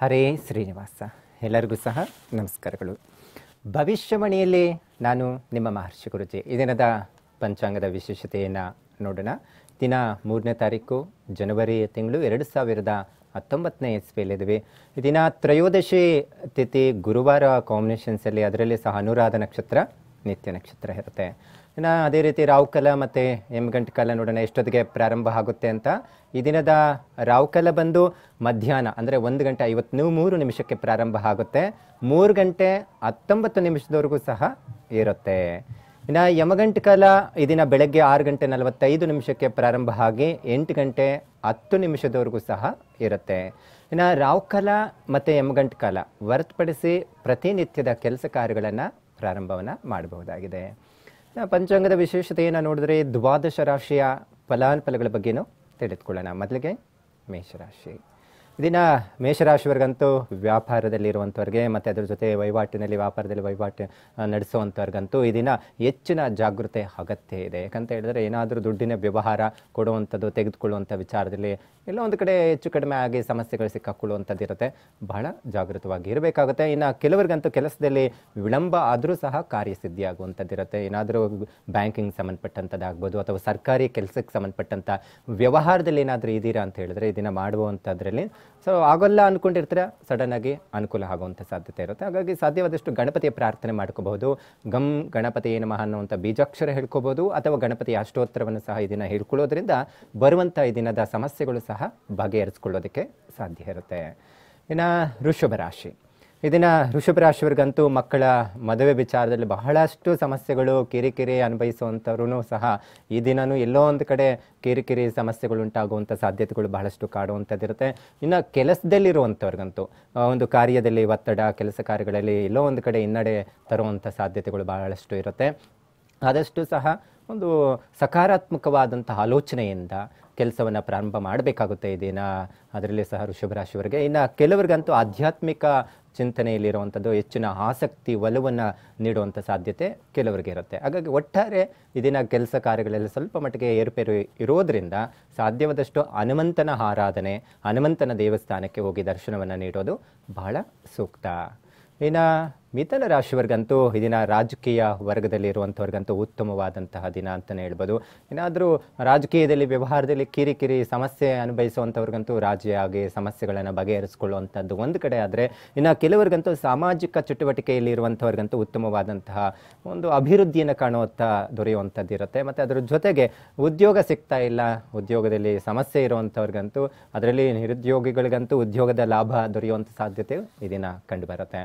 ಹರೇ ಶ್ರೀನಿವಾಸ. ಎಲ್ಲರಿಗೂ ಸಹ ನಮಸ್ಕಾರಗಳು. ಭವಿಷ್ಯವಾಣಿಯಲ್ಲಿ ನಾನು ನಿಮ್ಮ ಮಹರ್ಷಿ ಗುರುಜಿ. ಈ ದಿನದ ಪಂಚಾಂಗದ ವಿಶೇಷತೆಯನ್ನು ನೋಡೋಣ. ದಿನ ಮೂರನೇ ತಾರೀಕು, ಜನವರಿ ತಿಂಗಳು ಎರಡು ಸಾವಿರದ ಹತ್ತೊಂಬತ್ತನೇ ಇಸ್ವಿಯಲ್ಲಿದ್ದೀವಿ ಈ ದಿನ ತ್ರಯೋದಶಿ ತಿಥಿ ಗುರುವಾರ ಕಾಂಬಿನೇಷನ್ಸಲ್ಲಿ ಅದರಲ್ಲಿ ಸಹ ಅನುರಾಧ ನಕ್ಷತ್ರ, ನಿತ್ಯ ನಕ್ಷತ್ರ ಇರುತ್ತೆ. ಇನ್ನು ಅದೇ ರೀತಿ ರಾವುಕಲ ಮತ್ತು ಯಮಗಂಟ್ ಕಾಲ ನೋಡೋಣ ಎಷ್ಟೊತ್ತಿಗೆ ಪ್ರಾರಂಭ ಆಗುತ್ತೆ ಅಂತ. ಈ ದಿನದ ರಾವುಕಲ ಬಂದು ಮಧ್ಯಾಹ್ನ, ಅಂದರೆ ಒಂದು ಗಂಟೆ ಐವತ್ತು ಮೂರು ನಿಮಿಷಕ್ಕೆ ಪ್ರಾರಂಭ ಆಗುತ್ತೆ. ಮೂರು ಗಂಟೆ ಹತ್ತೊಂಬತ್ತು ನಿಮಿಷದವರೆಗೂ ಸಹ ಇರುತ್ತೆ. ಇನ್ನು ಯಮಗಂಟ್ ಕಾಲ ಈ ದಿನ ಬೆಳಗ್ಗೆ ಆರು ಗಂಟೆ ನಲವತ್ತೈದು ನಿಮಿಷಕ್ಕೆ ಪ್ರಾರಂಭ ಆಗಿ ಎಂಟು ಗಂಟೆ ಹತ್ತು ನಿಮಿಷದವರೆಗೂ ಸಹ ಇರುತ್ತೆ. ಇನ್ನು ರಾವುಕಲ ಮತ್ತು ಯಮಗಂಟ್ ಕಾಲ ಹೊರತುಪಡಿಸಿ ಪ್ರತಿನಿತ್ಯದ ಕೆಲಸ ಕಾರ್ಯಗಳನ್ನು ಪ್ರಾರಂಭವನ್ನು ಮಾಡಬಹುದಾಗಿದೆ. ಪಂಚಾಂಗದ ವಿಶೇಷತೆಯನ್ನು ನೋಡಿದ್ರೆ ದ್ವಾದಶ ರಾಶಿಯ ಫಲಾನುಫಲಗಳ ಬಗ್ಗೆನೂ ತಿಳಿದುಕೊಳ್ಳೋಣ. ಮೊದಲಿಗೆ ಮೇಷರಾಶಿ. ದಿನ ವ್ಯಾಪಾರದಲ್ಲಿ ವ್ಯಾಪಾರದಲ್ಲಿರುವಂಥವ್ರಿಗೆ ಮತ್ತು ಅದರ ಜೊತೆ ವಹಿವಾಟಿನಲ್ಲಿ ವ್ಯಾಪಾರದಲ್ಲಿ ವಹಿವಾಟು ನಡೆಸುವಂಥವ್ರಿಗಂತೂ ಈ ದಿನ ಹೆಚ್ಚಿನ ಜಾಗೃತೆ ಅಗತ್ಯ ಇದೆ. ಯಾಕಂತ ಹೇಳಿದ್ರೆ ಏನಾದರೂ ದುಡ್ಡಿನ ವ್ಯವಹಾರ ಕೊಡುವಂಥದ್ದು, ತೆಗೆದುಕೊಳ್ಳುವಂಥ ವಿಚಾರದಲ್ಲಿ ಎಲ್ಲೋ ಒಂದು ಕಡೆ ಹೆಚ್ಚು ಕಡಿಮೆ ಆಗಿ ಸಮಸ್ಯೆಗಳು ಸಿಕ್ಕಾಕೊಳ್ಳುವಂಥದ್ದು ಇರುತ್ತೆ ಬಹಳ ಜಾಗೃತವಾಗಿ ಇರಬೇಕಾಗುತ್ತೆ. ಇನ್ನು ಕೆಲವರಿಗಂತೂ ಕೆಲಸದಲ್ಲಿ ವಿಳಂಬ ಆದರೂ ಸಹ ಕಾರ್ಯಸಿದ್ಧಿ ಆಗುವಂಥದ್ದು ಇರುತ್ತೆ ಏನಾದರೂ ಬ್ಯಾಂಕಿಂಗ್ ಸಂಬಂಧಪಟ್ಟಂಥದ್ದಾಗ್ಬೋದು ಅಥವಾ ಸರ್ಕಾರಿ ಕೆಲಸಕ್ಕೆ ಸಂಬಂಧಪಟ್ಟಂಥ ವ್ಯವಹಾರದಲ್ಲಿ ಏನಾದರೂ ಇದ್ದೀರಾ ಅಂತ ಹೇಳಿದ್ರೆ ಇದನ್ನು ಮಾಡುವಂಥದ್ರಲ್ಲಿ ಸೊ ಆಗೋಲ್ಲ ಅಂದ್ಕೊಂಡಿರ್ತೀರ ಸಡನ್ ಆಗಿ ಅನುಕೂಲ ಆಗುವಂಥ ಸಾಧ್ಯತೆ ಇರುತ್ತೆ. ಹಾಗಾಗಿ ಸಾಧ್ಯವಾದಷ್ಟು ಗಣಪತಿಯ ಪ್ರಾರ್ಥನೆ ಮಾಡ್ಕೋಬಹುದು. ಗಮ್ ಗಣಪತಿ ನಮಃ ಅನ್ನುವಂಥ ಬೀಜಾಕ್ಷರ ಹೇಳ್ಕೋಬಹುದು ಅಥವಾ ಗಣಪತಿ ಅಷ್ಟೋತ್ತರವನ್ನು ಸಹ ಇದನ್ನು ದಿನ ಹೇಳ್ಕೊಳ್ಳೋದ್ರಿಂದ ಬರುವಂಥ ಈ ದಿನದ ಸಮಸ್ಯೆಗಳು ಸಹ ಬಗೆಹರಿಸ್ಕೊಳ್ಳೋದಕ್ಕೆ ಸಾಧ್ಯ ಇರುತ್ತೆ. ಇನ್ನು ಋಷಭ ರಾಶಿ. ಇದನ್ನ ವೃಷಭ ರಾಶಿವರಿಗಂತೂ ಮಕ್ಕಳ ಮದುವೆ ವಿಚಾರದಲ್ಲಿ ಬಹಳಷ್ಟು ಸಮಸ್ಯೆಗಳು ಕಿರಿಕಿರಿ ಅನುಭವಿಸುವಂಥವ್ರು ಸಹ ಈ ದಿನವೂ ಎಲ್ಲೋ ಒಂದು ಕಡೆ ಕಿರಿಕಿರಿ ಸಮಸ್ಯೆಗಳು ಉಂಟಾಗುವಂಥ ಸಾಧ್ಯತೆಗಳು ಬಹಳಷ್ಟು ಕಾಡುವಂಥದ್ದಿರುತ್ತೆ. ಇನ್ನು ಕೆಲಸದಲ್ಲಿರುವಂಥವ್ರಿಗಂತೂ ಒಂದು ಕಾರ್ಯದಲ್ಲಿ ಒತ್ತಡ, ಕೆಲಸ ಕಾರ್ಯಗಳಲ್ಲಿ ಎಲ್ಲೋ ಒಂದು ಕಡೆ ಹಿನ್ನಡೆ ತರುವಂಥ ಸಾಧ್ಯತೆಗಳು ಬಹಳಷ್ಟು ಇರುತ್ತೆ. ಆದಷ್ಟು ಸಹ ಒಂದು ಸಕಾರಾತ್ಮಕವಾದಂಥ ಆಲೋಚನೆಯಿಂದ ಕೆಲಸವನ್ನು ಪ್ರಾರಂಭ ಮಾಡಬೇಕಾಗುತ್ತೆ ಇದೇನಾ ದಿನ. ಅದರಲ್ಲಿ ಸಹ ವೃಷಭ ರಾಶಿಯವರಿಗೆ ಇನ್ನು ಕೆಲವರಿಗಂತೂ ಆಧ್ಯಾತ್ಮಿಕ ಚಿಂತನೆಯಲ್ಲಿರುವಂಥದ್ದು ಹೆಚ್ಚಿನ ಆಸಕ್ತಿ, ಒಲವನ್ನು ನೀಡುವಂಥ ಸಾಧ್ಯತೆ ಕೆಲವರಿಗೆ ಇರುತ್ತೆ. ಹಾಗಾಗಿ ಒಟ್ಟಾರೆ ಇದಿನ ದಿನ ಕೆಲಸ ಕಾರ್ಯಗಳಲ್ಲಿ ಸ್ವಲ್ಪ ಮಟ್ಟಿಗೆ ಏರುಪೇರು ಇರೋದರಿಂದ ಸಾಧ್ಯವಾದಷ್ಟು ಹನುಮಂತನ ಆರಾಧನೆ, ಹನುಮಂತನ ದೇವಸ್ಥಾನಕ್ಕೆ ಹೋಗಿ ದರ್ಶನವನ್ನು ನೀಡೋದು ಬಹಳ ಸೂಕ್ತ. ಇನ್ನು ಮಿಥುನ ರಾಶಿವರ್ಗಂತೂ ಈ ದಿನ ರಾಜಕೀಯ ವರ್ಗದಲ್ಲಿ ಇರುವಂಥವ್ರಿಗಂತೂ ಉತ್ತಮವಾದಂತಹ ದಿನ ಅಂತಲೇ ಹೇಳ್ಬೋದು. ಏನಾದರೂ ರಾಜಕೀಯದಲ್ಲಿ, ವ್ಯವಹಾರದಲ್ಲಿ ಕಿರಿಕಿರಿ, ಸಮಸ್ಯೆ ಅನುಭವಿಸುವಂಥವ್ರಿಗಂತೂ ರಾಜ್ಯ ಆಗಿ ಸಮಸ್ಯೆಗಳನ್ನು ಬಗೆಹರಿಸ್ಕೊಳ್ಳುವಂಥದ್ದು ಒಂದು ಕಡೆ ಆದರೆ, ಇನ್ನು ಕೆಲವರಿಗಂತೂ ಸಾಮಾಜಿಕ ಚಟುವಟಿಕೆಯಲ್ಲಿ ಇರುವಂಥವ್ರಿಗಂತೂ ಉತ್ತಮವಾದಂತಹ ಒಂದು ಅಭಿವೃದ್ಧಿಯನ್ನು ಕಾಣುವಂಥ ದೊರೆಯುವಂಥದ್ದು ಇರುತ್ತೆ. ಮತ್ತು ಅದರ ಜೊತೆಗೆ ಉದ್ಯೋಗ ಸಿಗ್ತಾ ಇಲ್ಲ, ಉದ್ಯೋಗದಲ್ಲಿ ಸಮಸ್ಯೆ ಇರುವಂಥವ್ರಿಗಂತೂ ಅದರಲ್ಲಿ ನಿರುದ್ಯೋಗಿಗಳಿಗಂತೂ ಉದ್ಯೋಗದ ಲಾಭ ದೊರೆಯುವಂಥ ಸಾಧ್ಯತೆ ಈ ಕಂಡುಬರುತ್ತೆ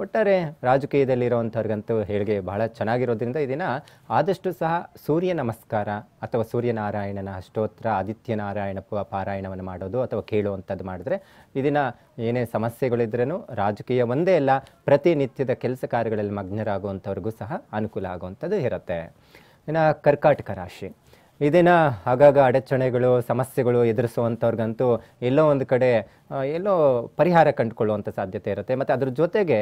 ಒಟ್ಟಾರೆ ರಾಜಕೀಯದಲ್ಲಿರುವಂಥವ್ರಿಗಂತೂ ಹೇಳಿಗೆ ಬಹಳ ಚೆನ್ನಾಗಿರೋದ್ರಿಂದ ಇದನ್ನು ಆದಷ್ಟು ಸಹ ಸೂರ್ಯ ನಮಸ್ಕಾರ ಅಥವಾ ಸೂರ್ಯನಾರಾಯಣನ ಅಷ್ಟೋತ್ರ ಆದಿತ್ಯನಾರಾಯಣ ಪಾರಾಯಣವನ್ನು ಮಾಡೋದು ಅಥವಾ ಕೇಳುವಂಥದ್ದು ಮಾಡಿದ್ರೆ ಇದನ್ನು ಏನೇ ಸಮಸ್ಯೆಗಳಿದ್ರೂ ರಾಜಕೀಯ ಒಂದೇ ಅಲ್ಲ, ಪ್ರತಿನಿತ್ಯದ ಕೆಲಸ ಕಾರ್ಯಗಳಲ್ಲಿ ಮಗ್ನರಾಗುವಂಥವ್ರಿಗೂ ಸಹ ಅನುಕೂಲ ಆಗುವಂಥದ್ದು ಇರುತ್ತೆ. ಇನ್ನು ಕರ್ಕಾಟಕ ರಾಶಿ. ಇದನ್ನು ಆಗಾಗ ಅಡಚಣೆಗಳು, ಸಮಸ್ಯೆಗಳು ಎದುರಿಸುವಂಥವ್ರಿಗಂತೂ ಎಲ್ಲೋ ಒಂದು ಕಡೆ ಎಲ್ಲೋ ಪರಿಹಾರ ಕಂಡುಕೊಳ್ಳುವಂಥ ಸಾಧ್ಯತೆ ಇರುತ್ತೆ. ಮತ್ತು ಅದ್ರ ಜೊತೆಗೆ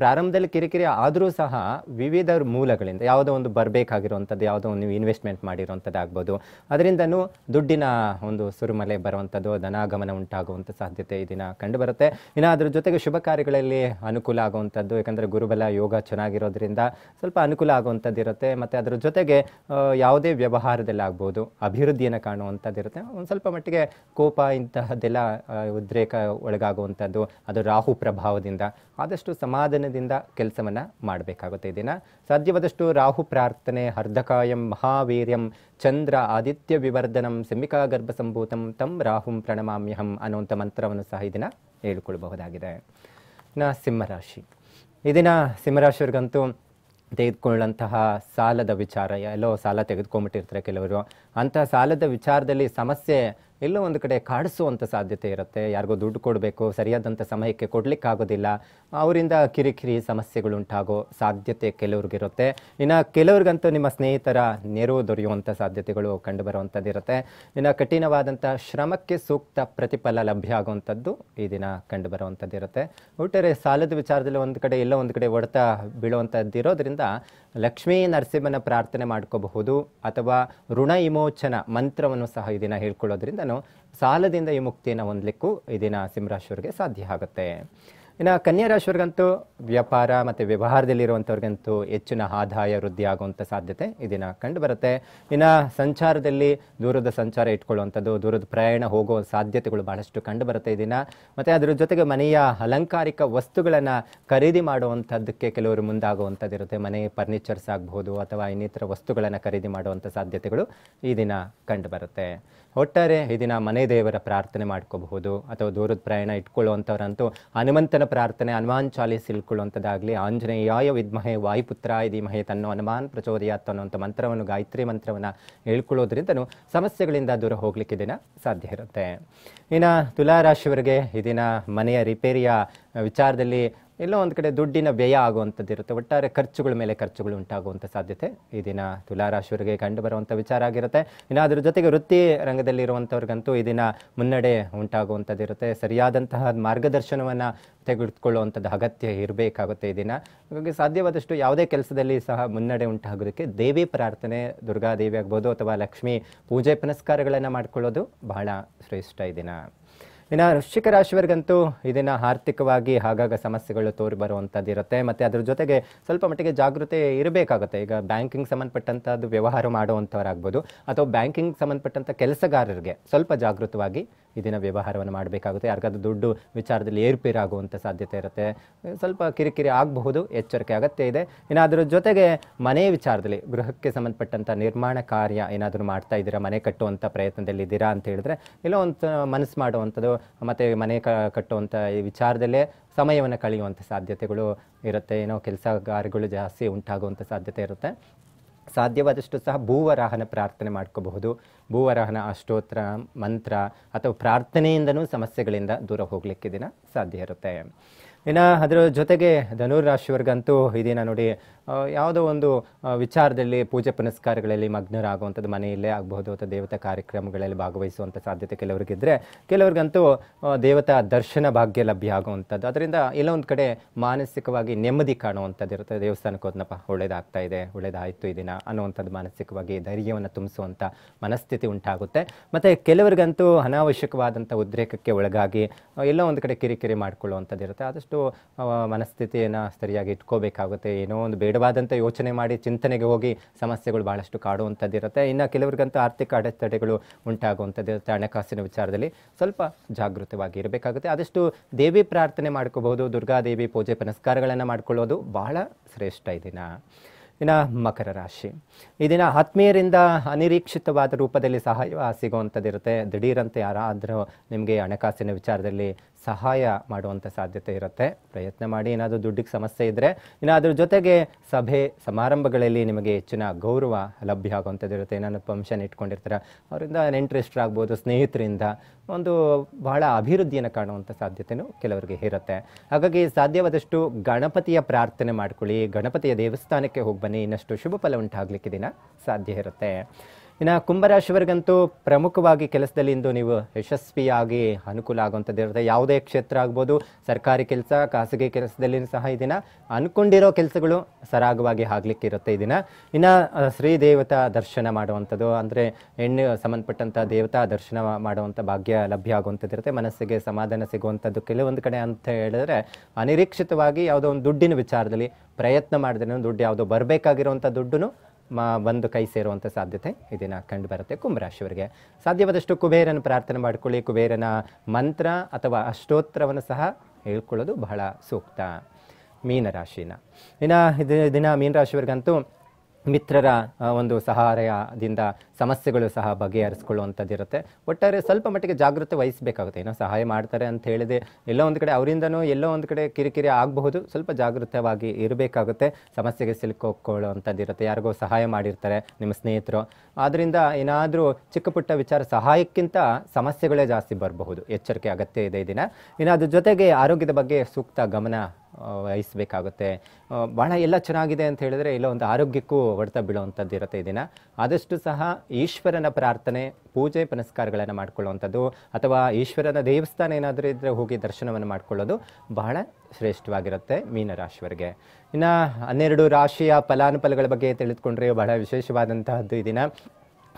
ಪ್ರಾರಂಭದಲ್ಲಿ ಕಿರಿಕಿರಿ ಆದರೂ ಸಹ ವಿವಿಧ ಮೂಲಗಳಿಂದ, ಯಾವುದೋ ಒಂದು ಬರಬೇಕಾಗಿರುವಂಥದ್ದು, ಯಾವುದೋ ಒಂದು ನೀವು ಇನ್ವೆಸ್ಟ್ಮೆಂಟ್ ಮಾಡಿರುವಂಥದ್ದು ಆಗ್ಬೋದು. ಅದರಿಂದನೂ ದುಡ್ಡಿನ ಒಂದು ಸುರುಮಲೆ ಬರುವಂಥದ್ದು, ಧನಾಗಮನ ಉಂಟಾಗುವಂಥ ಸಾಧ್ಯತೆ ಈ ದಿನ ಕಂಡುಬರುತ್ತೆ. ಇನ್ನು ಅದ್ರ ಜೊತೆಗೆ ಶುಭ ಕಾರ್ಯಗಳಲ್ಲಿ ಅನುಕೂಲ ಆಗುವಂಥದ್ದು ಯಾಕಂದರೆ ಗುರುಬಲ, ಯೋಗ ಚೆನ್ನಾಗಿರೋದ್ರಿಂದ ಸ್ವಲ್ಪ ಅನುಕೂಲ ಆಗುವಂಥದ್ದು ಇರುತ್ತೆ. ಮತ್ತು ಅದ್ರ ಜೊತೆಗೆ ಯಾವುದೇ ವ್ಯವಹಾರದಲ್ಲಾಗ್ಬೋದು ಅಭಿವೃದ್ಧಿಯನ್ನು ಕಾಣುವಂಥದ್ದು ಇರುತ್ತೆ. ಒಂದು ಸ್ವಲ್ಪ ಮಟ್ಟಿಗೆ ಕೋಪ, ಇಂತಹದ್ದೆಲ್ಲ ಉದ್ರೇಕ ಒಳಗಾಗುವಂಥದ್ದು, ಅದು ರಾಹು ಪ್ರಭಾವದಿಂದ ಆದಷ್ಟು ಸಮಾಧಾನದಿಂದ ಕೆಲಸವನ್ನು ಮಾಡಬೇಕಾಗುತ್ತೆ ಇದನ್ನು ದಿನ. ಸಾಧ್ಯವಾದಷ್ಟು ರಾಹು ಪ್ರಾರ್ಥನೆ ಅರ್ಧಕಾಯಂ ಮಹಾವೀರ್ಯಂ, ಚಂದ್ರ ಆದಿತ್ಯ ವಿವರ್ಧನಂ ಸಿಮ್ಮಿಕಾ ಗರ್ಭ ಸಂಭೂತಂ ತಂ ರಾಹುಂ ಪ್ರಣಮಾಮ್ಯಹಂ ಅನ್ನುವಂಥ ಮಂತ್ರವನ್ನು ಸಹ ಇದನ್ನು ಹೇಳ್ಕೊಳ್ಬಹುದಾಗಿದೆ. ನಾ ಸಿಂಹರಾಶಿ. ಇದನ್ನು ದಿನ ಸಿಂಹರಾಶಿಯವ್ರಿಗಂತೂ ತೆಗೆದುಕೊಳ್ಳುವಂತಹ ಸಾಲದ ವಿಚಾರ, ಎಲ್ಲೋ ಸಾಲ ತೆಗೆದುಕೊಂಡ್ಬಿಟ್ಟಿರ್ತಾರೆ ಕೆಲವರು. ಅಂಥ ಸಾಲದ ವಿಚಾರದಲ್ಲಿ ಸಮಸ್ಯೆ ಎಲ್ಲೋ ಒಂದು ಕಡೆ ಕಾಡಿಸುವಂಥ ಸಾಧ್ಯತೆ ಇರುತ್ತೆ. ಯಾರಿಗೋ ದುಡ್ಡು ಕೊಡಬೇಕು ಸರಿಯಾದಂಥ ಸಮಯಕ್ಕೆ ಕೊಡಲಿಕ್ಕಾಗೋದಿಲ್ಲ. ಅವರಿಂದ ಕಿರಿಕಿರಿ ಸಮಸ್ಯೆಗಳು ಉಂಟಾಗೋ ಸಾಧ್ಯತೆ ಕೆಲವ್ರಿಗಿರುತ್ತೆ ಇನ್ನು ಕೆಲವ್ರಿಗಂತೂ ನಿಮ್ಮ ಸ್ನೇಹಿತರ ನೆರವು ದೊರೆಯುವಂಥ ಸಾಧ್ಯತೆಗಳು ಕಂಡುಬರುವಂಥದ್ದು ಇರುತ್ತೆ. ಇನ್ನು ಕಠಿಣವಾದಂಥ ಶ್ರಮಕ್ಕೆ ಸೂಕ್ತ ಪ್ರತಿಫಲ ಲಭ್ಯ ಆಗುವಂಥದ್ದು ಈ ದಿನ ಕಂಡುಬರುವಂಥದ್ದು ಇರುತ್ತೆ. ಒಟ್ಟಾರೆ ಸಾಲದ ವಿಚಾರದಲ್ಲಿ ಒಂದು ಕಡೆ ಎಲ್ಲೋ ಒಂದು ಕಡೆ ಹೊಡೆತ ಬೀಳುವಂಥದ್ದು ಇರೋದ್ರಿಂದ ಲಕ್ಷ್ಮೀ ನರಸಿಂಹನ ಪ್ರಾರ್ಥನೆ ಮಾಡ್ಕೋಬಹುದು ಅಥವಾ ಋಣ ವಿಮೋಚನ ಮಂತ್ರವನ್ನು ಸಹ ಈ ದಿನ ಹೇಳ್ಕೊಳ್ಳೋದ್ರಿಂದನೂ ಸಾಲದಿಂದ ವಿಮುಕ್ತಿಯನ್ನು ಹೊಂದಲಿಕ್ಕೂ ಈ ದಿನ ಸಿಂಹರಾಶಿಯವರಿಗೆ ಸಾಧ್ಯ ಆಗುತ್ತೆ. ಇನ್ನು ಕನ್ಯಾ ರಾಶಿಯವ್ರಿಗಂತೂ ವ್ಯಾಪಾರ ಮತ್ತು ವ್ಯವಹಾರದಲ್ಲಿರುವಂಥವ್ರಿಗಂತೂ ಹೆಚ್ಚಿನ ಆದಾಯ ವೃದ್ಧಿ ಆಗುವಂಥ ಸಾಧ್ಯತೆ ಈ ದಿನ ಕಂಡು ಬರುತ್ತೆ. ಇನ್ನು ಸಂಚಾರದಲ್ಲಿ ದೂರದ ಸಂಚಾರ ಇಟ್ಕೊಳ್ಳುವಂಥದ್ದು, ದೂರದ ಪ್ರಯಾಣ ಹೋಗೋ ಸಾಧ್ಯತೆಗಳು ಬಹಳಷ್ಟು ಕಂಡುಬರುತ್ತೆ ಈ ದಿನ. ಮತ್ತು ಅದರ ಜೊತೆಗೆ ಮನೆಯ ಅಲಂಕಾರಿಕ ವಸ್ತುಗಳನ್ನು ಖರೀದಿ ಮಾಡುವಂಥದ್ದಕ್ಕೆ ಕೆಲವರು ಮುಂದಾಗುವಂಥದ್ದು ಇರುತ್ತೆ. ಮನೆ ಫರ್ನಿಚರ್ಸ್ ಆಗ್ಬೋದು ಅಥವಾ ಇನ್ನಿತರ ವಸ್ತುಗಳನ್ನು ಖರೀದಿ ಮಾಡುವಂಥ ಸಾಧ್ಯತೆಗಳು ಈ ದಿನ ಕಂಡು ಬರುತ್ತೆ. ಒಟ್ಟಾರೆ ಈ ದಿನ ಮನೆ ದೇವರ ಪ್ರಾರ್ಥನೆ ಮಾಡ್ಕೋಬಹುದು. ಅಥವಾ ದೂರದ ಪ್ರಯಾಣ ಇಟ್ಕೊಳ್ಳುವಂಥವ್ರಂತೂ ಹನುಮಂತನ ಪ್ರಾರ್ಥನೆ, ಹನುಮಾನ್ ಚಾಲೀಸ್ ಇಲ್ಕೊಳ್ಳುವಂಥದ್ದಾಗಲಿ ಆಂಜನೇಯಾಯ ವಿದ್ಮಹೆ ವಾಯುಪುತ್ರಾಯ ಧೀಮಹೆ ತನ್ನೋ ಹನುಮಾನ್ ಪ್ರಚೋದಯಾತ್ ಅನ್ನುವಂಥ ಮಂತ್ರವನ್ನು, ಗಾಯತ್ರಿ ಮಂತ್ರವನ್ನು ಹೇಳ್ಕೊಳ್ಳೋದ್ರಿಂದನೂ ಸಮಸ್ಯೆಗಳಿಂದ ದೂರ ಹೋಗ್ಲಿಕ್ಕೆ ದಿನ ಸಾಧ್ಯ ಇರುತ್ತೆ. ಇನ್ನು ತುಲಾರಾಶಿಯವರಿಗೆ ಈ ದಿನ ಮನೆಯ ರಿಪೇರಿಯ ವಿಚಾರದಲ್ಲಿ ಎಲ್ಲೋ ಒಂದು ಕಡೆ ದುಡ್ಡಿನ ವ್ಯಯ ಆಗುವಂಥದ್ದು ಇರುತ್ತೆ. ಒಟ್ಟಾರೆ ಖರ್ಚುಗಳ ಮೇಲೆ ಖರ್ಚುಗಳು ಉಂಟಾಗುವಂಥ ಸಾಧ್ಯತೆ ಈ ದಿನ ತುಲಾರಾಶಿಯವರಿಗೆ ಕಂಡು ಬರುವಂಥ ವಿಚಾರ ಆಗಿರುತ್ತೆ. ಇನ್ನು ಅದರ ಜೊತೆಗೆ ವೃತ್ತಿ ರಂಗದಲ್ಲಿರುವಂಥವ್ರಿಗಂತೂ ಈ ದಿನ ಮುನ್ನಡೆ ಉಂಟಾಗುವಂಥದ್ದು ಇರುತ್ತೆ. ಸರಿಯಾದಂತಹ ಮಾರ್ಗದರ್ಶನವನ್ನು ತೆಗೆದುಕೊಳ್ಳುವಂಥದ್ದು ಅಗತ್ಯ ಇರಬೇಕಾಗುತ್ತೆ ಈ ದಿನ. ಹಾಗಾಗಿ ಸಾಧ್ಯವಾದಷ್ಟು ಯಾವುದೇ ಕೆಲಸದಲ್ಲಿ ಸಹ ಮುನ್ನಡೆ ಉಂಟಾಗೋದಕ್ಕೆ ದೇವಿ ಪ್ರಾರ್ಥನೆ, ದುರ್ಗಾದೇವಿ ಆಗ್ಬೋದು ಅಥವಾ ಲಕ್ಷ್ಮಿ ಪೂಜೆ ಪುನಸ್ಕಾರಗಳನ್ನು ಮಾಡಿಕೊಳ್ಳೋದು ಬಹಳ ಶ್ರೇಷ್ಠ ಈ ದಿನ. ಇನ್ನು ವೃಶ್ಚಿಕ ರಾಶಿಯವರಿಗಂತೂ ಇದನ್ನು ಆರ್ಥಿಕವಾಗಿ ಆಗಾಗ ಸಮಸ್ಯೆಗಳು ತೋರಿ ಬರುವಂಥದ್ದು ಇರುತ್ತೆ ಮತ್ತು ಅದ್ರ ಜೊತೆಗೆ ಸ್ವಲ್ಪ ಮಟ್ಟಿಗೆ ಜಾಗೃತಿ ಇರಬೇಕಾಗುತ್ತೆ. ಈಗ ಬ್ಯಾಂಕಿಂಗ್ ಸಂಬಂಧಪಟ್ಟಂಥದ್ದು ವ್ಯವಹಾರ ಮಾಡುವಂಥವ್ರಾಗ್ಬೋದು, ಅಥವಾ ಬ್ಯಾಂಕಿಂಗ್ ಸಂಬಂಧಪಟ್ಟಂಥ ಕೆಲಸಗಾರರಿಗೆ ಸ್ವಲ್ಪ ಜಾಗೃತವಾಗಿ ಇದನ್ನ ವ್ಯವಹಾರವನ್ನು ಮಾಡಬೇಕಾಗುತ್ತೆ. ಯಾರಿಗಾದ್ರೂ ದುಡ್ಡು ವಿಚಾರದಲ್ಲಿ ಏರುಪೇರಾಗುವಂಥ ಸಾಧ್ಯತೆ ಇರುತ್ತೆ. ಸ್ವಲ್ಪ ಕಿರಿಕಿರಿ ಆಗಬಹುದು, ಎಚ್ಚರಿಕೆ ಅಗತ್ಯ ಇದೆ. ಏನಾದರೂ ಜೊತೆಗೆ ಮನೆ ವಿಚಾರದಲ್ಲಿ ಗೃಹಕ್ಕೆ ಸಂಬಂಧಪಟ್ಟಂಥ ನಿರ್ಮಾಣ ಕಾರ್ಯ ಏನಾದರೂ ಮಾಡ್ತಾ ಇದ್ದೀರಾ? ಮನೆ ಕಟ್ಟುವಂಥ ಪ್ರಯತ್ನದಲ್ಲಿ ಇದ್ದೀರಾ ಅಂತ ಹೇಳಿದ್ರೆ ಎಲ್ಲೋ ಒಂದು ಮನಸ್ಸು ಮಾಡುವಂಥದ್ದು, ಮತ್ತು ಮನೆ ಕ ಕಟ್ಟುವಂಥ ಈ ವಿಚಾರದಲ್ಲೇ ಸಮಯವನ್ನು ಕಳೆಯುವಂಥ ಸಾಧ್ಯತೆಗಳು ಇರುತ್ತೆ. ಏನೋ ಕೆಲಸಗಾರಗಳು ಜಾಸ್ತಿ ಉಂಟಾಗುವಂಥ ಸಾಧ್ಯತೆ ಇರುತ್ತೆ. ಸಾಧ್ಯವಾದಷ್ಟು ಸಹ ಭೂವರಾಹನ ಪ್ರಾರ್ಥನೆ ಮಾಡ್ಕೋಬಹುದು. ಭೂವರಾಹನ ಅಷ್ಟೋತ್ರ, ಮಂತ್ರ ಅಥವಾ ಪ್ರಾರ್ಥನೆಯಿಂದನೂ ಸಮಸ್ಯೆಗಳಿಂದ ದೂರ ಹೋಗಲಿಕ್ಕೆ ದಿನ ಸಾಧ್ಯ ಇರುತ್ತೆ. ಇನ್ನು ಅದರ ಜೊತೆಗೆ ಧನುರಾಶಿಯವರ್ಗಂತೂ ಈ ಇದೀನ ನೋಡಿ ಯಾವುದೋ ಒಂದು ವಿಚಾರದಲ್ಲಿ ಪೂಜೆ ಪುನಸ್ಕಾರಗಳಲ್ಲಿ ಮಗ್ನರಾಗುವಂಥದ್ದು ಮನೆಯಲ್ಲೇ ಆಗಬಹುದು ಅಥವಾ ದೇವತಾ ಕಾರ್ಯಕ್ರಮಗಳಲ್ಲಿ ಭಾಗವಹಿಸುವಂಥ ಸಾಧ್ಯತೆ ಕೆಲವರಿಗಿದ್ದರೆ ಕೆಲವ್ರಿಗಂತೂ ದೇವತಾ ದರ್ಶನ ಭಾಗ್ಯ ಲಭ್ಯ ಆಗುವಂಥದ್ದು. ಅದರಿಂದ ಎಲ್ಲೊಂದು ಕಡೆ ಮಾನಸಿಕವಾಗಿ ನೆಮ್ಮದಿ ಕಾಣುವಂಥದ್ದು ಇರುತ್ತೆ. ದೇವಸ್ಥಾನಕ್ಕೆ ಹೋದ್ನಪ್ಪ, ಒಳ್ಳೇದಾಗ್ತಾ ಇದೆ, ಒಳ್ಳೇದಾಯಿತು ಇದನ್ನ ದಿನ ಅನ್ನುವಂಥದ್ದು ಮಾನಸಿಕವಾಗಿ ಧೈರ್ಯವನ್ನು ತುಂಬಿಸುವಂಥ ಮನಸ್ಥಿತಿ ಉಂಟಾಗುತ್ತೆ. ಮತ್ತು ಕೆಲವರಿಗಂತೂ ಅನಾವಶ್ಯಕವಾದಂಥ ಉದ್ರೇಕಕ್ಕೆ ಒಳಗಾಗಿ ಎಲ್ಲೋ ಒಂದು ಕಡೆ ಕಿರಿಕಿರಿ ಮಾಡಿಕೊಳ್ಳುವಂಥದ್ದು ಇರುತ್ತೆ ಆದಷ್ಟು ಆ, ಮನಸ್ಥಿತಿಯನ್ನು ಸರಿಯಾಗಿ ಇಟ್ಕೋಬೇಕಾಗುತ್ತೆ. ಏನೋ ಒಂದು ಬೇಡವಾದಂಥ ಯೋಚನೆ ಮಾಡಿ ಚಿಂತನೆಗೆ ಹೋಗಿ ಸಮಸ್ಯೆಗಳು ಭಾಳಷ್ಟು ಕಾಡುವಂಥದ್ದಿರುತ್ತೆ. ಇನ್ನು ಕೆಲವರಿಗಂತೂ ಆರ್ಥಿಕ ಅಡೆತಡೆಗಳು ಉಂಟಾಗುವಂಥದ್ದಿರುತ್ತೆ ಹಣಕಾಸಿನ ವಿಚಾರದಲ್ಲಿ. ಸ್ವಲ್ಪ ಜಾಗೃತವಾಗಿ ಇರಬೇಕಾಗುತ್ತೆ. ಆದಷ್ಟು ದೇವಿ ಪ್ರಾರ್ಥನೆ ಮಾಡ್ಕೋಬಹುದು ದುರ್ಗಾದೇವಿ ಪೂಜೆ ಪುನಸ್ಕಾರಗಳನ್ನು ಮಾಡ್ಕೊಳ್ಳೋದು ಬಹಳ ಶ್ರೇಷ್ಠ ದಿನ ಇನ್ನು ಮಕರ ರಾಶಿ. ಈ ದಿನ ಆತ್ಮೀಯರಿಂದ ಅನಿರೀಕ್ಷಿತವಾದ ರೂಪದಲ್ಲಿ ಸಹಾಯ ಸಿಗುವಂಥದ್ದಿರುತ್ತೆ. ದಿಢೀರಂತೆ ಯಾರಾದರೂ ನಿಮಗೆ ಹಣಕಾಸಿನ ವಿಚಾರದಲ್ಲಿ ಸಹಾಯ ಮಾಡುವಂಥ ಸಾಧ್ಯತೆ ಇರುತ್ತೆ. ಪ್ರಯತ್ನ ಮಾಡಿ, ಏನಾದರೂ ದುಡ್ಡಿಗೆ ಸಮಸ್ಯೆ ಇದ್ದರೆ ಇನ್ನು ಅದ್ರ ಜೊತೆಗೆ ಸಭೆ, ಸಮಾರಂಭಗಳಲ್ಲಿ ನಿಮಗೆ ಹೆಚ್ಚಿನ ಗೌರವ ಲಭ್ಯ ಆಗುವಂಥದ್ದು ಇರುತ್ತೆ. ಏನಾದ್ರು ಫಂಕ್ಷನ್ ಇಟ್ಕೊಂಡಿರ್ತಾರೆ, ಅವರಿಂದ ನೆಂಟರಿಷ್ಟರಾಗ್ಬೋದು ಸ್ನೇಹಿತರಿಂದ ಒಂದು ಬಹಳ ಅಭಿವೃದ್ಧಿಯನ್ನು ಕಾಣುವಂಥ ಸಾಧ್ಯತೆಯೂ ಕೆಲವರಿಗೆ ಇರುತ್ತೆ. ಹಾಗಾಗಿ ಸಾಧ್ಯವಾದಷ್ಟು ಗಣಪತಿಯ ಪ್ರಾರ್ಥನೆ ಮಾಡ್ಕೊಳ್ಳಿ. ಗಣಪತಿಯ ದೇವಸ್ಥಾನಕ್ಕೆ ಹೋಗಿ ಬನ್ನಿ. ಇನ್ನಷ್ಟು ಶುಭ ಫಲ ಉಂಟಾಗಲಿಕ್ಕೆ ದಿನ ಸಾಧ್ಯ ಇರುತ್ತೆ. ಇನ್ನು ಕುಂಭರಾಶಿಯವರಿಗಂತೂ ಪ್ರಮುಖವಾಗಿ ಕೆಲಸದಲ್ಲಿ ಇಂದು ನೀವು ಯಶಸ್ವಿಯಾಗಿ ಅನುಕೂಲ ಆಗುವಂಥದ್ದು ಇರುತ್ತೆ. ಯಾವುದೇ ಕ್ಷೇತ್ರ ಆಗ್ಬೋದು, ಸರ್ಕಾರಿ ಕೆಲಸ, ಖಾಸಗಿ ಕೆಲಸದಲ್ಲಿ ಸಹ ಈ ದಿನ ಕೆಲಸಗಳು ಸರಾಗವಾಗಿ ಆಗ್ಲಿಕ್ಕೆ ಇರುತ್ತೆ ದಿನ. ಇನ್ನು ಶ್ರೀ ದೇವತಾ ದರ್ಶನ ಮಾಡುವಂಥದ್ದು, ಅಂದರೆ ಹೆಣ್ಣು ಸಂಬಂಧಪಟ್ಟಂಥ ದೇವತಾ ದರ್ಶನ ಮಾಡುವಂಥ ಭಾಗ್ಯ ಲಭ್ಯ ಆಗುವಂಥದ್ದು ಇರುತ್ತೆ. ಮನಸ್ಸಿಗೆ ಸಮಾಧಾನ ಸಿಗುವಂಥದ್ದು ಕೆಲವೊಂದು ಕಡೆ ಅಂತ ಹೇಳಿದ್ರೆ, ಅನಿರೀಕ್ಷಿತವಾಗಿ ಯಾವುದೋ ಒಂದು ದುಡ್ಡಿನ ವಿಚಾರದಲ್ಲಿ ಪ್ರಯತ್ನ ಮಾಡಿದ್ರೆ ದುಡ್ಡು ಯಾವುದೋ ಬರಬೇಕಾಗಿರುವಂಥ ದುಡ್ಡು ಮಾ ಬಂದು ಕೈ ಸೇರುವಂಥ ಸಾಧ್ಯತೆ ಇದನ್ನು ದಿನ ಕಂಡು ಬರುತ್ತೆ ಕುಂಭರಾಶಿಯವರಿಗೆ. ಸಾಧ್ಯವಾದಷ್ಟು ಕುಬೇರನ ಪ್ರಾರ್ಥನೆ ಮಾಡಿಕೊಳ್ಳಿ. ಕುಬೇರನ ಮಂತ್ರ ಅಥವಾ ಅಷ್ಟೋತ್ತರವನ್ನು ಸಹ ಹೇಳ್ಕೊಳ್ಳೋದು ಬಹಳ ಸೂಕ್ತ. ಮೀನರಾಶಿನ ಇನ್ನು ಇದು ದಿನ ಮೀನರಾಶಿಯವರಿಗಂತೂ ಮಿತ್ರರ ಒಂದು ಸಹಾಯದಿಂದ ಸಮಸ್ಯೆಗಳು ಸಹ ಬಗೆಹರಿಸ್ಕೊಳ್ಳುವಂಥದ್ದಿರುತ್ತೆ. ಒಟ್ಟಾರೆ ಸ್ವಲ್ಪ ಮಟ್ಟಿಗೆ ಜಾಗೃತಿ ವಹಿಸಬೇಕಾಗುತ್ತೆ. ಏನೋ ಸಹಾಯ ಮಾಡ್ತಾರೆ ಅಂತ ಹೇಳಿದೆ, ಎಲ್ಲೋ ಒಂದು ಕಡೆ ಅವರಿಂದನೂ ಎಲ್ಲೋ ಒಂದು ಕಡೆ ಕಿರಿಕಿರಿ ಆಗಬಹುದು. ಸ್ವಲ್ಪ ಜಾಗೃತವಾಗಿ ಇರಬೇಕಾಗುತ್ತೆ. ಸಮಸ್ಯೆಗೆ ಸಿಲುಕೋಕೊಳ್ಳುವಂಥದ್ದಿರುತ್ತೆ. ಯಾರಿಗೋ ಸಹಾಯ ಮಾಡಿರ್ತಾರೆ ನಿಮ್ಮ ಸ್ನೇಹಿತರು. ಆದ್ದರಿಂದ ಏನಾದರೂ ಚಿಕ್ಕ ಪುಟ್ಟ ವಿಚಾರ ಸಹಾಯಕ್ಕಿಂತ ಸಮಸ್ಯೆಗಳೇ ಜಾಸ್ತಿ ಬರಬಹುದು. ಎಚ್ಚರಿಕೆ ಅಗತ್ಯ ಇದೆ ದಿನ. ಇನ್ನು ಅದ್ರ ಜೊತೆಗೆ ಆರೋಗ್ಯದ ಬಗ್ಗೆ ಸೂಕ್ತ ಗಮನ ವಹಿಸಬೇಕಾಗುತ್ತೆ. ಬಹಳ ಎಲ್ಲ ಚೆನ್ನಾಗಿದೆ ಅಂತ ಹೇಳಿದ್ರೆ ಇಲ್ಲ ಒಂದು ಆರೋಗ್ಯಕ್ಕೂ ಹೊಡೆತ ಬೀಳುವಂಥದ್ದು ಇರುತ್ತೆ ಈ ದಿನ. ಆದಷ್ಟು ಸಹ ಈಶ್ವರನ ಪ್ರಾರ್ಥನೆ, ಪೂಜೆ ಪುನಸ್ಕಾರಗಳನ್ನು ಮಾಡ್ಕೊಳ್ಳುವಂಥದ್ದು ಅಥವಾ ಈಶ್ವರನ ದೇವಸ್ಥಾನ ಏನಾದರೂ ಇದ್ದರೆ ಹೋಗಿ ದರ್ಶನವನ್ನು ಮಾಡ್ಕೊಳ್ಳೋದು ಬಹಳ ಶ್ರೇಷ್ಠವಾಗಿರುತ್ತೆ ಮೀನರಾಶಿಯವರಿಗೆ. ಇನ್ನು ಹನ್ನೆರಡು ರಾಶಿಯ ಫಲಾನುಫಲಗಳ ಬಗ್ಗೆ ತಿಳಿದುಕೊಂಡ್ರೆ ಬಹಳ ವಿಶೇಷವಾದಂತಹದ್ದು ಇದನ್ನು ದಿನ.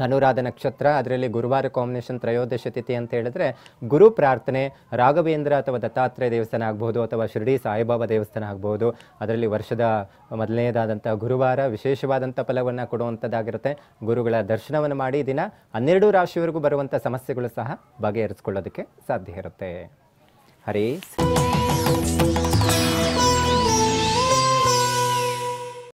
ಅನುರಾಧ ನಕ್ಷತ್ರ, ಅದರಲ್ಲಿ ಗುರುವಾರ ಕಾಂಬಿನೇಷನ್ ತ್ರಯೋದಶ ತಿಥಿ ಅಂತ ಹೇಳಿದ್ರೆ ಗುರು ಪ್ರಾರ್ಥನೆ, ರಾಘವೇಂದ್ರ ಅಥವಾ ದತ್ತಾತ್ರೇಯ ದೇವಸ್ಥಾನ ಆಗ್ಬೋದು ಅಥವಾ ಶಿರ್ಡಿ ಸಾಯಿಬಾಬಾ ದೇವಸ್ಥಾನ ಆಗ್ಬೋದು ಅದರಲ್ಲಿ ವರ್ಷದ ಮೊದಲನೇದಾದಂಥ ಗುರುವಾರ ವಿಶೇಷವಾದಂಥ ಫಲವನ್ನು ಕೊಡುವಂಥದ್ದಾಗಿರುತ್ತೆ ಗುರುಗಳ ದರ್ಶನವನ್ನು ಮಾಡಿ ದಿನ ಹನ್ನೆರಡು ರಾಶಿಯವರೆಗೂ ಬರುವಂಥ ಸಮಸ್ಯೆಗಳು ಸಹ ಬಗೆಹರಿಸ್ಕೊಳ್ಳೋದಕ್ಕೆ ಸಾಧ್ಯ ಇರುತ್ತೆ. ಹರೇ